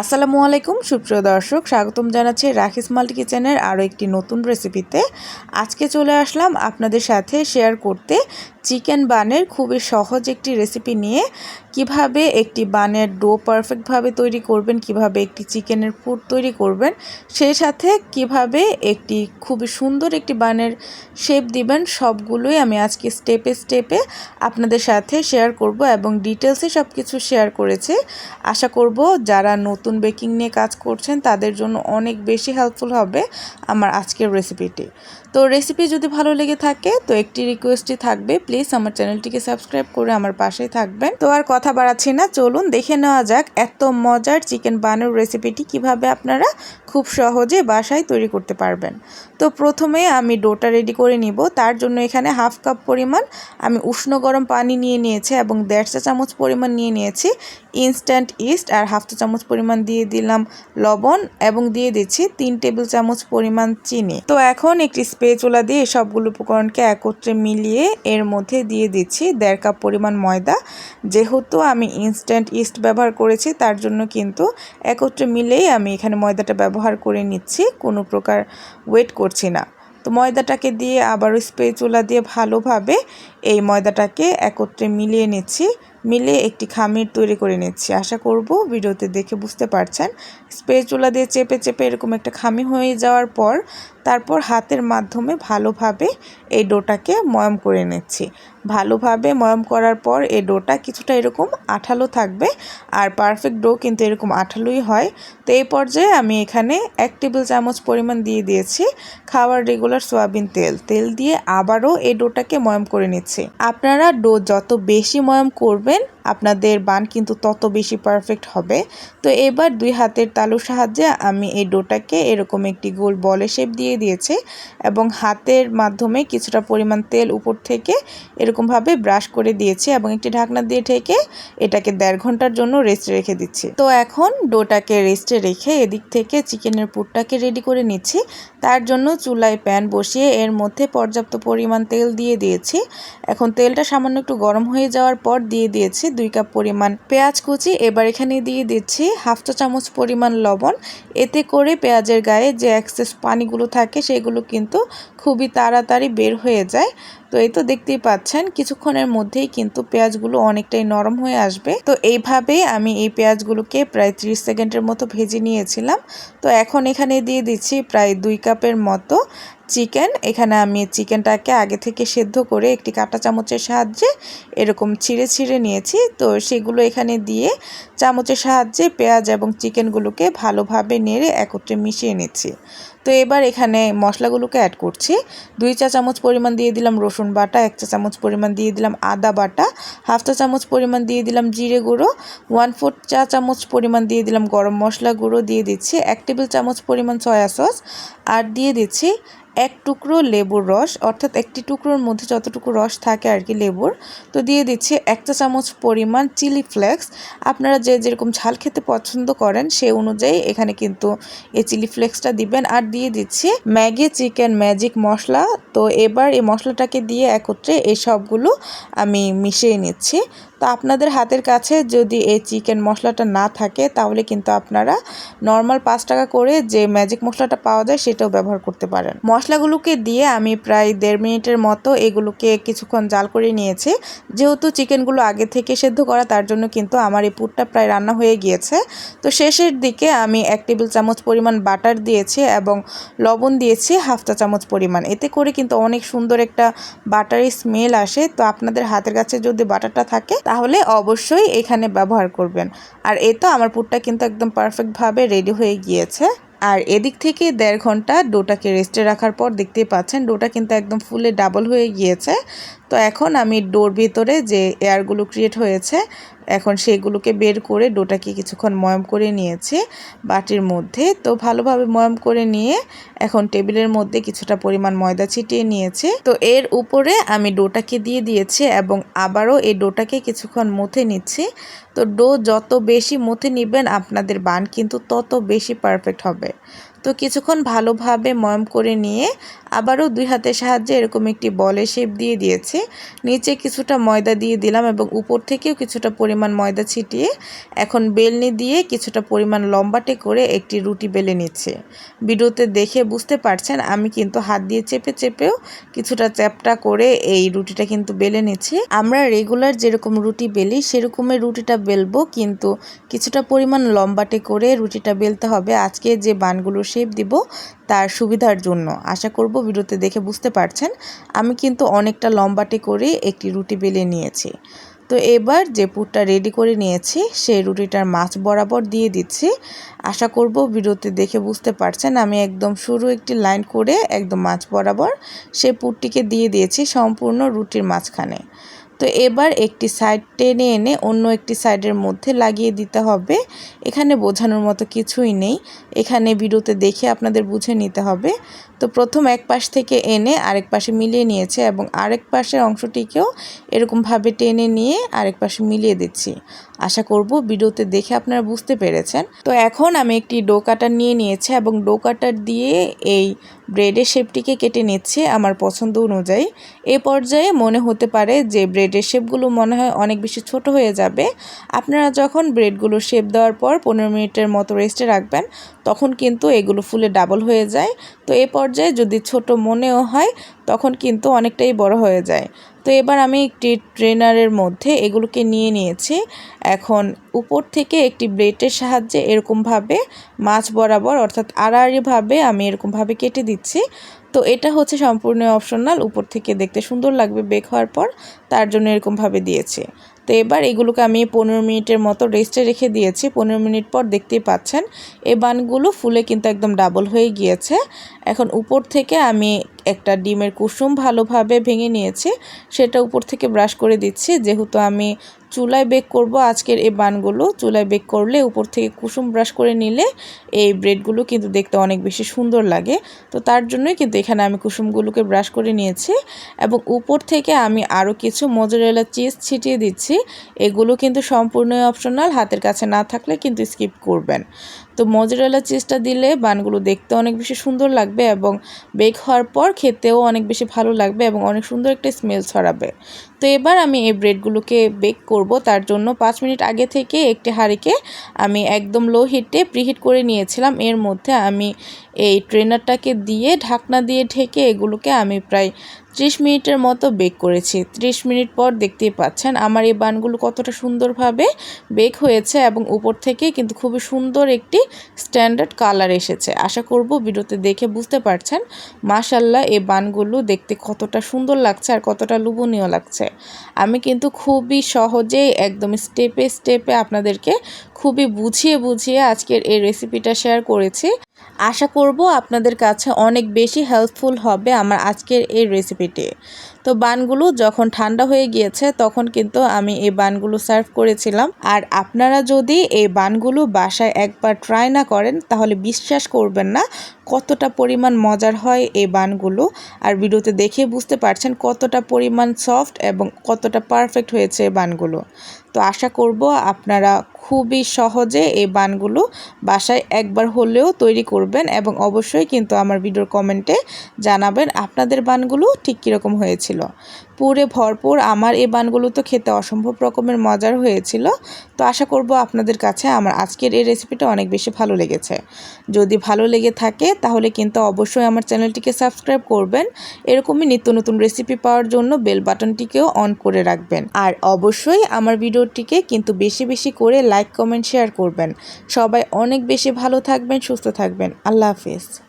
আসসালামু আলাইকুম, সুপ্রিয় দর্শক, স্বাগতম জানাচ্ছি রাখিস মাল্টি কিচেনের আরও একটি নতুন রেসিপিতে আজকে চলে আসলাম আপনাদের সাথে শেয়ার করতে চিকেন বানের খুবই সহজ একটি রেসিপি নিয়ে কীভাবে একটি বানের ডো পারফেক্টভাবে তৈরি করবেন, কীভাবে একটি চিকেনের ফুড তৈরি করবেন, সেই সাথে কীভাবে একটি খুবই সুন্দর একটি বানের শেপ দিবেন, সবগুলোই আমি আজকে স্টেপে স্টেপে আপনাদের সাথে শেয়ার করব এবং ডিটেলসে সব কিছু শেয়ার করেছি। আশা করব যারা নতুন বেকিং নিয়ে কাজ করছেন, তাদের জন্য অনেক বেশি হেল্পফুল হবে আমার আজকের রেসিপিটি তো রেসিপি যদি ভালো লেগে থাকে, তো একটি রিকোয়েস্টই থাকবে প্লিজ আমার চ্যানেলটিকে সাবস্ক্রাইব করে আমার পাশেই থাকবেন। তো আর কথা বাড়াচ্ছি না, চলুন দেখে নেওয়া যাক এত মজার চিকেন বানুর রেসিপিটি কীভাবে আপনারা খুব সহজে বাসায় তৈরি করতে পারবেন। তো প্রথমে আমি ডোটা রেডি করে নিব। তার জন্য এখানে হাফ কাপ পরিমাণ আমি উষ্ণ গরম পানি নিয়ে নিয়েছি এবং দেড় চা চামচ পরিমাণ নিয়ে নিয়েছি ইনস্ট্যান্ট ইস্ট আর হাফ চা চামচ পরিমাণ দিয়ে দিলাম লবণ এবং দিয়ে দিচ্ছি তিন টেবিল চামচ পরিমাণ চিনি। তো এখন একটি স্পেচুলা দিয়ে সবগুলো উপকরণকে একত্রে মিলিয়ে এর মধ্যে দিয়ে দিচ্ছি দেড় কাপ পরিমাণ ময়দা। যেহেতু আমি ইনস্ট্যান্ট ইস্ট ব্যবহার করেছি, তার জন্য কিন্তু একত্রে মিলেই আমি এখানে ময়দাটা ব্যবহার করে নিচ্ছি, কোনো প্রকার ওয়েট করছি না। তো ময়দাটাকে দিয়ে আবারও স্পেচুলা দিয়ে ভালোভাবে এই ময়দাটাকে একত্রে মিলিয়ে নিচ্ছি মিলে একটি খামির তৈরি করে নিচ্ছি। আশা করব ভিডিওতে দেখে বুঝতে পারছেন। স্পেচুলা দিয়ে চেপে চেপে এরকম একটা খামি হয়ে যাওয়ার পর তারপর হাতের মাধ্যমে ভালোভাবে এই ডোটাকে ময়ম করে নিচ্ছি। ভালোভাবে ময়ম করার পর এই ডোটা কিছুটা এরকম আঠালো থাকবে আর পারফেক্ট ডো কিন্তু এরকম আঠালোই হয়। তো এই পর্যায়ে আমি এখানে এক টেবিল চামচ পরিমাণ দিয়ে দিয়েছি খাওয়ার রেগুলার সয়াবিন তেল। তেল দিয়ে আবারও এই ডোটাকে ময়ম করে নিচ্ছি। আপনারা ডো যত বেশি ময়ম করবেন আপনাদের বান কিন্তু তত বেশি পারফেক্ট হবে। তো এবার দুই হাতের তালুর সাহায্যে আমি এই ডোটাকে এরকম একটি গোল বলে শেপ দিয়ে দিয়েছি এবং হাতের মাধ্যমে কিছুটা পরিমাণ তেল উপর থেকে এরকমভাবে ব্রাশ করে দিয়েছি এবং একটি ঢাকনা দিয়ে ঢেকে এটাকে দেড় ঘণ্টার জন্য রেস্টে রেখে দিচ্ছি। তো এখন ডোটাকে রেস্টে রেখে এদিক থেকে চিকেনের পুরটাকে রেডি করে নিচ্ছি। তার জন্য চুলায় প্যান বসিয়ে এর মধ্যে পর্যাপ্ত পরিমাণ তেল দিয়ে দিয়েছি। এখন তেলটা সামান্য একটু গরম হয়ে যাওয়ার পর দিয়ে দিয়েছি দুই কাপ পরিমাণ পেঁয়াজ কুচি। এবার এখানে দিয়ে দিচ্ছি হাফ চা চামচ পরিমাণ লবণ। এতে করে পেঁয়াজের গায়ে যে এক্সেস পানিগুলো থাকে, সেগুলো কিন্তু খুবই তাড়াতাড়ি বের হয়ে যায়। তো এই তো দেখতেই পাচ্ছেন, কিছুক্ষণের মধ্যেই কিন্তু পেঁয়াজগুলো অনেকটাই নরম হয়ে আসবে। তো এইভাবেই আমি এই পেঁয়াজগুলোকে প্রায় 30 সেকেন্ডের মতো ভেজে নিয়েছিলাম। তো এখন এখানে দিয়ে দিচ্ছি প্রায় দুই কাপের মতো চিকেন। এখানে আমি চিকেনটাকে আগে থেকে সেদ্ধ করে একটি কাঁটা চামচের সাহায্যে এরকম ছিঁড়ে ছিঁড়ে নিয়েছি। তো সেগুলো এখানে দিয়ে চামচের সাহায্যে পেঁয়াজ এবং চিকেনগুলোকে ভালোভাবে নেড়ে একত্রে মিশিয়ে নিচ্ছি। তো এবার এখানে মশলাগুলোকে অ্যাড করছি। দুই চা চামচ পরিমাণ দিয়ে দিলাম রসুন বাটা, এক চা চামচ পরিমাণ দিয়ে দিলাম আদা বাটা, হাফ চা চামচ পরিমাণ দিয়ে দিলাম জিরে গুঁড়ো ওয়ান ফোর্থ চা চামচ পরিমাণ দিয়ে দিলাম গরম মশলা গুঁড়ো, দিয়ে দিচ্ছি এক টেবিল চামচ পরিমাণ সয়া সস আর দিয়ে দিচ্ছি এক টুকরো লেবুর রস, অর্থাৎ একটি টুকরোর মধ্যে যতটুকু রস থাকে আর কি লেবুর, তো দিয়ে দিচ্ছি একটা চামচ পরিমাণ চিলি ফ্লেক্স। আপনারা যে যেরকম ঝাল খেতে পছন্দ করেন, সে অনুযায়ী এখানে কিন্তু এই চিলি ফ্লেক্সটা দিবেন। আর দিয়ে দিচ্ছি ম্যাগি, চিকেন ম্যাজিক মশলা। তো এবার এই মশলাটাকে দিয়ে একত্রে এই সবগুলো আমি মিশিয়ে নিচ্ছি। তো আপনাদের হাতের কাছে যদি এই চিকেন মশলাটা না থাকে, তাহলে কিন্তু আপনারা নর্মাল পাঁচ টাকা করে যে ম্যাজিক মশলাটা পাওয়া যায় সেটাও ব্যবহার করতে পারেন। মশলাগুলোকে দিয়ে আমি প্রায় দেড় মিনিটের মতো এগুলোকে কিছুক্ষণ জাল করে নিয়েছি। যেহেতু চিকেনগুলো আগে থেকে সেদ্ধ করা, তার জন্য কিন্তু আমার এই পুরটা প্রায় রান্না হয়ে গিয়েছে। তো শেষের দিকে আমি এক টেবিল চামচ পরিমাণ বাটার দিয়েছি এবং লবণ দিয়েছি হাফ চা চামচ পরিমাণ। এতে করে কিন্তু অনেক সুন্দর একটা বাটারি স্মেল আসে। তো আপনাদের হাতের কাছে যদি বাটারটা থাকে তাহলে অবশ্যই এখানে ব্যবহার করবেন। আর এ তো আমার পুটটা কিন্তু একদম পারফেক্টভাবে রেডি হয়ে গিয়েছে। আর এদিক থেকে দেড় ঘণ্টা ডোটাকে রেস্টে রাখার পর দেখতে পাচ্ছেন, ডোটা কিন্তু একদম ফুলে ডাবল হয়ে গিয়েছে। তো এখন আমি ডোর ভিতরে যে এয়ারগুলো ক্রিয়েট হয়েছে, এখন সেগুলোকে বের করে ডোটাকে কিছুক্ষণ ময়ম করে নিয়েছি বাটির মধ্যে। তো ভালোভাবে ময়ম করে নিয়ে এখন টেবিলের মধ্যে কিছুটা পরিমাণ ময়দা ছিটিয়ে নিয়েছি। তো এর উপরে আমি ডোটাকে দিয়ে দিয়েছি এবং আবারও এই ডোটাকে কিছুক্ষণ মুথে নিচ্ছি। তো ডো যত বেশি মুথে নেবেন আপনাদের বান কিন্তু তত বেশি পারফেক্ট হবে। তো কিছুক্ষণ ভালোভাবে ময়ম করে নিয়ে আবারও দুই হাতের সাহায্যে এরকম একটি বলে শেপ দিয়ে দিয়েছি। নিচে কিছুটা ময়দা দিয়ে দিলাম এবং উপর থেকেও কিছুটা পরিমাণ ময়দা ছিটিয়ে এখন বেলনি দিয়ে কিছুটা পরিমাণ লম্বাটে করে একটি রুটি বেলে নিচ্ছে। ভিডিওতে দেখে বুঝতে পারছেন, আমি কিন্তু হাত দিয়ে চেপে চেপেও কিছুটা চ্যাপটা করে এই রুটিটা কিন্তু বেলে নিচ্ছি। আমরা রেগুলার যেরকম রুটি বেলি সেরকমের রুটিটা বেলবো, কিন্তু কিছুটা পরিমাণ লম্বাটে করে রুটিটা বেলতে হবে। আজকে যে বানগুলো শেপ দিব তার সুবিধার জন্য। আশা করব ভিডিওতে দেখে বুঝতে পারছেন, আমি কিন্তু অনেকটা লম্বাটে করে একটি রুটি বেলে নিয়েছি। তো এবার যে পুরটা রেডি করে নিয়েছি, সেই রুটিটার মাছ বরাবর দিয়ে দিচ্ছি। আশা করব ভিডিওতে দেখে বুঝতে পারছেন, আমি একদম শুরু একটি লাইন করে একদম মাছ বরাবর সেই পুরটিকে দিয়ে দিয়েছি সম্পূর্ণ রুটির মাঝখানে। তো এবার একটি সাইড টেনে এনে অন্য একটি সাইডের মধ্যে লাগিয়ে দিতে হবে। এখানে বোঝানোর মতো কিছুই নেই। এখানে ভিডিওতে দেখে আপনাদের বুঝে নিতে হবে। তো প্রথম এক পাশ থেকে এনে আরেক পাশে মিলিয়ে নিয়েছে এবং আরেক পাশের অংশটিকেও এরকমভাবে টেনে নিয়ে আরেক পাশে মিলিয়ে দিচ্ছি। আশা করব ভিডিওতে দেখে আপনারা বুঝতে পেরেছেন। তো এখন আমি একটি ডো কাটার নিয়ে নিয়েছি এবং ডো কাটার দিয়ে এই ব্রেডের শেপটিকে কেটে নিচ্ছি আমার পছন্দ অনুযায়ী। এ পর্যায়ে মনে হতে পারে যে ব্রেডের শেপগুলো মনে হয় অনেক বেশি ছোট হয়ে যাবে। আপনারা যখন ব্রেডগুলো শেপ দেওয়ার পর পনেরো মিনিটের মতো রেস্টে রাখবেন, তখন কিন্তু এগুলো ফুলে ডাবল হয়ে যায়। তো এ পর্যায়ে যদি ছোট মনেও হয়, তখন কিন্তু অনেকটাই বড় হয়ে যায়। তো এবার আমি একটি ট্রেনারের মধ্যে এগুলোকে নিয়ে নিয়েছি। এখন উপর থেকে একটি ব্লেডের সাহায্যে এরকমভাবে মাছ বরাবর, অর্থাৎ আড়াআড়িভাবে আমি এরকমভাবে কেটে দিচ্ছি। তো এটা হচ্ছে সম্পূর্ণ অপশনাল, উপর থেকে দেখতে সুন্দর লাগবে বেক হওয়ার পর, তার জন্য এরকমভাবে দিয়েছে। তো এবার এগুলোকে আমি পনেরো মিনিটের মতো রেস্টে রেখে দিয়েছি। পনেরো মিনিট পর দেখতেই পাচ্ছেন এই বানগুলো ফুলে কিন্তু একদম ডাবল হয়ে গিয়েছে। এখন উপর থেকে আমি একটা ডিমের কুসুম ভালোভাবে ভেঙে নিয়েছি, সেটা উপর থেকে ব্রাশ করে দিচ্ছি। যেহেতু আমি চুলায় বেক করব আজকের এই বানগুলো। চুলায় বেক করলে উপর থেকে কুসুম ব্রাশ করে নিলে এই ব্রেডগুলো কিন্তু দেখতে অনেক বেশি সুন্দর লাগে। তো তার জন্যই কিন্তু এখানে আমি কুসুমগুলোকে ব্রাশ করে নিয়েছি এবং উপর থেকে আমি আরও কিছু মজুরেলা চিজ ছিটিয়ে দিচ্ছি। এগুলো কিন্তু সম্পূর্ণই অপশনাল হাতের কাছে না থাকলে কিন্তু স্কিপ করবেন। তো মজুরেলা চিজটা দিলে বানগুলো দেখতে অনেক বেশি সুন্দর লাগবে এবং বেক হওয়ার পর খেতেও অনেক বেশি ভালো লাগবে এবং অনেক সুন্দর একটা স্মেল ছড়াবে। তো এবার আমি এই ব্রেডগুলোকে বেক করব, তার জন্য পাঁচ মিনিট আগে থেকে একটি হাঁড়িকে আমি একদম লো হিটে প্রিহিট করে নিয়েছিলাম। এর মধ্যে আমি এই ট্রেনারটাকে দিয়ে ঢাকনা দিয়ে ঢেকে এগুলোকে আমি প্রায় ত্রিশ মিনিটের মতো বেক করেছি। ত্রিশ মিনিট পর দেখতেই পাচ্ছেন আমার এই বানগুলো কতটা সুন্দরভাবে বেক হয়েছে এবং উপর থেকে কিন্তু খুবই সুন্দর একটি স্ট্যান্ডার্ড কালার এসেছে। আশা করব ভিডিওতে দেখে বুঝতে পারছেন মাশাল্লাহ এই বানগুলো দেখতে কতটা সুন্দর লাগছে আর কতটা লোভনীয় লাগছে। আমি কিন্তু খুবই সহজেই একদম স্টেপে স্টেপে আপনাদেরকে খুবই বুঝিয়ে বুঝিয়ে আজকের এই রেসিপিটা শেয়ার করেছি। আশা করব আপনাদের কাছে অনেক বেশি হেল্পফুল হবে আমার আজকের এই রেসিপিটি তো বানগুলো যখন ঠান্ডা হয়ে গিয়েছে, তখন কিন্তু আমি এই বানগুলো সার্ভ করেছিলাম। আর আপনারা যদি এই বানগুলো বাসায় একবার ট্রাই না করেন, তাহলে বিশ্বাস করবেন না কতটা পরিমাণ মজার হয় এই বানগুলো। আর ভিডিওতে দেখে বুঝতে পারছেন কতটা পরিমাণ সফট এবং কতটা পারফেক্ট হয়েছে এই বানগুলো। তো আশা করব আপনারা খুবই সহজে এই বানগুলো বাসায় একবার হলেও তৈরি করবেন এবং অবশ্যই কিন্তু আমার ভিডিওর কমেন্টে জানাবেন আপনাদের বানগুলো ঠিক কীরকম হয়েছিল। পুরে ভরপুর। আমার এই বানগুলো তো খেতে অসম্ভব রকমের মজার হয়েছিল। তো আশা করব আপনাদের কাছে আমার আজকের এই রেসিপিটা অনেক বেশি ভালো লেগেছে। যদি ভালো লেগে থাকে, তাহলে কিন্তু অবশ্যই আমার চ্যানেলটিকে সাবস্ক্রাইব করবেন। এরকমই নিত্য নতুন রেসিপি পাওয়ার জন্য বেল বাটনটিকেও অন করে রাখবেন। আর অবশ্যই আমার ভিডিওটিকে কিন্তু বেশি বেশি করে লাইক কমেন্ট শেয়ার করবেন। সবাই অনেক বেশি ভালো থাকবেন, সুস্থ থাকবেন। আল্লাহ হাফিজ।